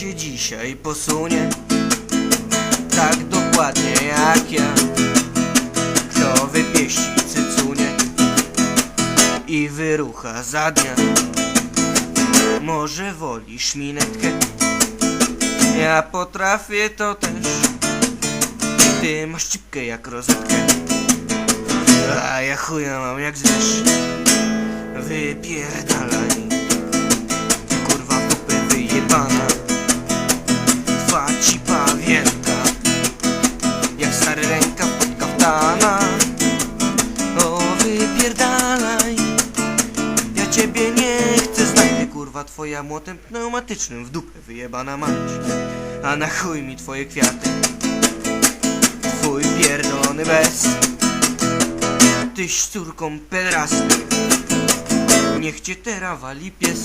cię dzisiaj posunie. Tak dokładnie jak ja. Kto wypieści cycunie I wyrucha za dnia. Może wolisz minetkę? Ja potrafię to też. Ty masz cipkę jak rozetkę. A ja chuja mam jak zwiesz Wypierdalaj pod kaftana O wypierdalaj. Ja ciebie nie chcę znać. Ty kurwa twoja młotem pneumatycznym w dupę wyjebana mać. A na chuj mi twoje kwiaty? Twój pierdolony bez. Tyś córką pedrasty. Niech cię teraz wali pies